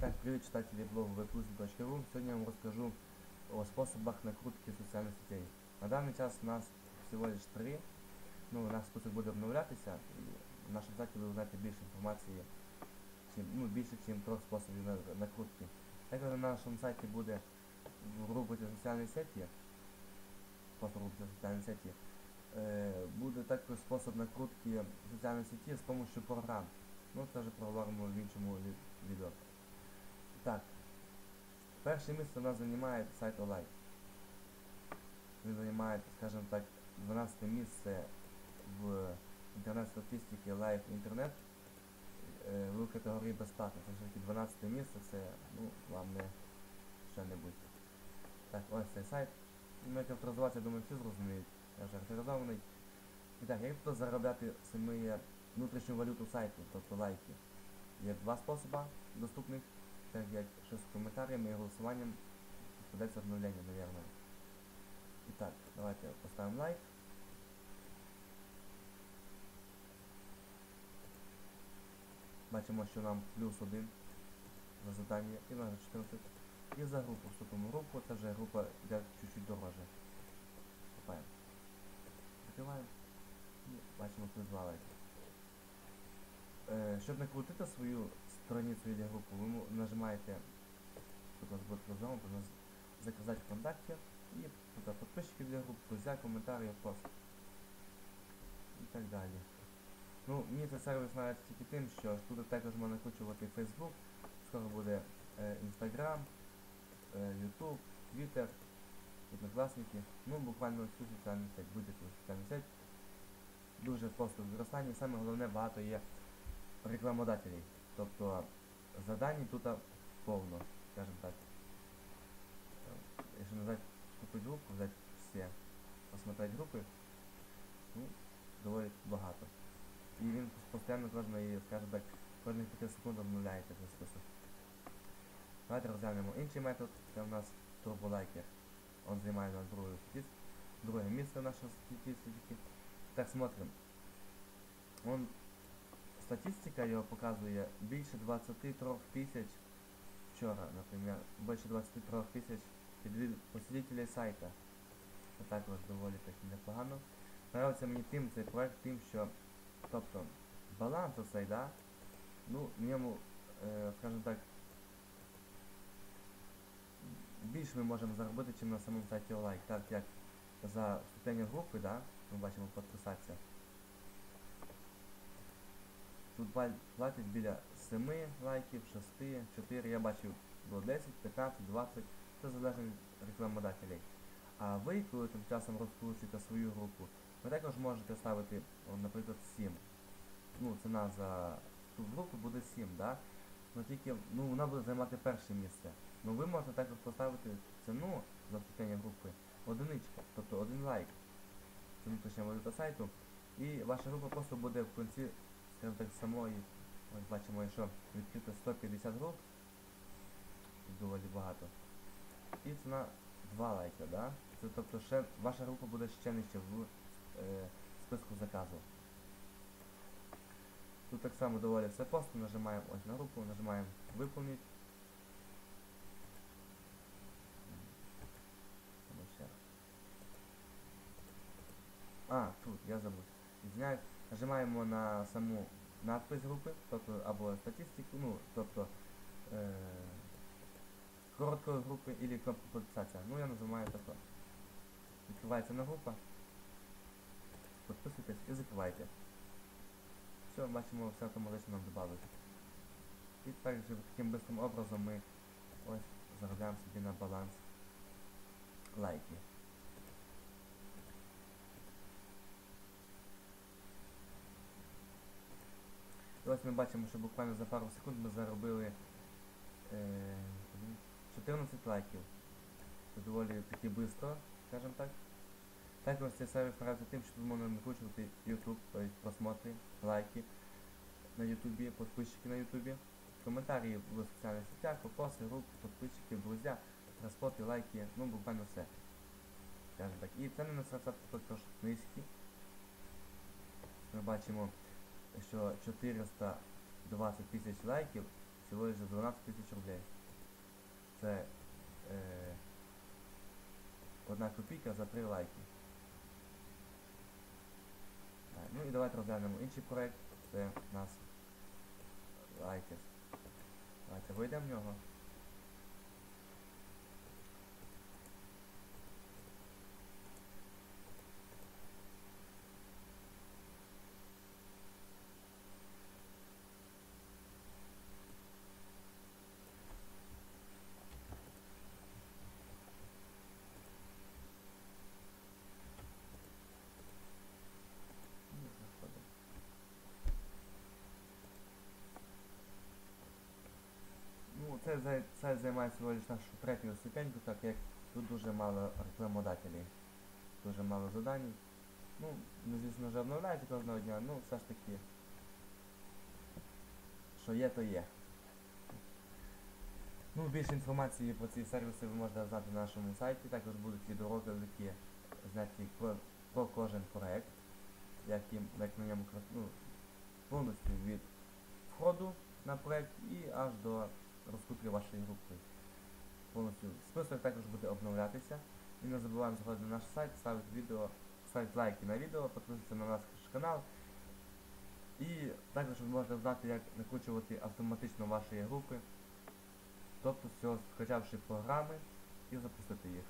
Так, привет, читатели блога webplusing.ru. Сегодня я вам расскажу о способах накрутки социальных сетей. На данный час у нас всего лишь три. Ну, наш список буде обновлятися, і на нашому сайті ви узнаєте більше інформації, ну, більше, ніж трьох способів накрутки. Також на нашому сайті буде в рубриці соціальні сеті, просто рубрика соціальні сеті, буде також спосіб накрутки соціальної сеті з допомогою програм. Ну, це вже проговоримо в іншому відео. Так. Перше місце у нас займає сайт Олайк. Він займає, скажімо так, 12 місце в інтернет-статистиці Live Internet е, в категорії безплатно. Це ж таки 12 місце, це ну, вам не що-небудь. Так, ось цей сайт. Ну, як авторизуватися, думаю, всі зрозуміють. Я вже авторизований. І так, як тут заробляти самі внутрішню валюту сайту, тобто лайки? Є два способи доступних, так як що з коментарями і голосуванням ведеться обновлення, наверное. І так, давайте поставимо лайк. Бачимо, що нам плюс один за задання і на 14. І за групу вступимо в групу, це вже група йде чуть-чуть дороже. Вступаємо. Закриваємо. І бачимо плюс два лайки. Е, щоб накрутити свою страницю для групи, ви нажимаєте, тут у вас буде розгорнуто, на заказати ВКонтакте і тут підписчики для груп, друзі, коментарі, пост. І так далі. Ну, мені цей сервіс нравиться тільки тим, що тут також можна накручувати Facebook, скоро буде е, Instagram, е, YouTube, Twitter, однокласники, ну буквально всю соціальну сеть, будь-яку соціальну сеть. Дуже просто в зростанні, саме головне багато є рекламодателей. Тобто задань тут повно, скажем так. Якщо нажать вступить в групу, взять всі, посмотреть групи, ну, доволі багато. І він постійно кожної, скажімо так, кожних 5 секунд обновляється цей список. Давайте розглянемо інший метод, це у нас турболайкер. Он займає на друге, друге місце в нашій статистиці. Так, смотрим. Он статистика його показує більше 23 тисяч вчора, наприклад, більше 23 тисяч посетителей сайта. Це також доволі таки непогано. Нравиться мені тим цей проект тим, що тобто баланс оцей, да, ну, в ньому, е, скажімо так, більше ми можемо заробити, ніж на самому сайті Олайк, так як за вступлення групи, да, ми бачимо підписатися. Тут платять біля 7 лайків, 6, 4, я бачив було 10, 15, 20, це залежить від рекламодателей. А ви, коли тим часом розкручуєте свою групу, ви також можете ставити, наприклад, 7. Ну, ціна за ту групу буде 7, да? Ну тільки ну, вона буде займати перше місце. Ну ви можете також поставити ціну за вступлення групи одиничка, тобто один лайк. Це внутрішня валюта сайту. І ваша група просто буде в кінці, скажімо так, самої. Ось бачимо, що відкрито 150 груп. Доволі багато. І ціна 2 лайка, да? Це тобто ще ваша група буде ще нижче в е, списку заказу. Тут так само доволі все просто, нажимаємо ось на групу, нажимаємо виповнити. А, тут, я забув. Извиняюсь. Нажимаємо на саму надпись групи, тобто або статистику, ну, тобто е, короткої групи или кнопку підписатися. Ну я називаю тако. Відкривається на група. Підписуйтесь і закривайте. Все, бачимо, все автоматично нам додали. І так же таким бистрим образом ми ось заробляємо собі на баланс лайки. Ось ми бачимо, що буквально за пару секунд ми заробили е, 14 лайків. Це доволі таки швидко, скажімо так. Також цей сервіс нравится тим, що тут можна накручувати YouTube, то есть просмотри, лайки на YouTube, подписчики на YouTube, коментарі в соціальних сетях, вопроси, групи, подписчики, друзі, розпоти, лайки, ну буквально все. Скажімо так. І ціни на серця також низькі. Ми бачимо, що 420 тисяч лайків всього лише 12 тисяч рублей. Це е, одна копійка за 3 лайки. Так, ну і давайте розглянемо інший проект. Це у нас лайки Давайте вийдемо в нього. Ну, заходимо. Це зай- займає всього лиш нашу третю ступеньку, так як тут дуже мало рекламодателів, дуже мало задань. Ну, ну, звісно, вже обновляється кожного дня, ну все ж таки, що є, то є. Ну, більше інформації про ці сервіси ви можете знати на нашому сайті, також будуть відеоролики зняті про, про кожен проект, як, як на ньому ну, повністю від входу на проект і аж до розкупки вашої групи. Повністю список також буде обновлятися. І не забуваємо заходити на наш сайт, ставити відео, ставити лайки на відео, підписуватися на наш канал. І також ви можете знати, як накручувати автоматично ваші групи, тобто всього скачавши програми і запустити їх.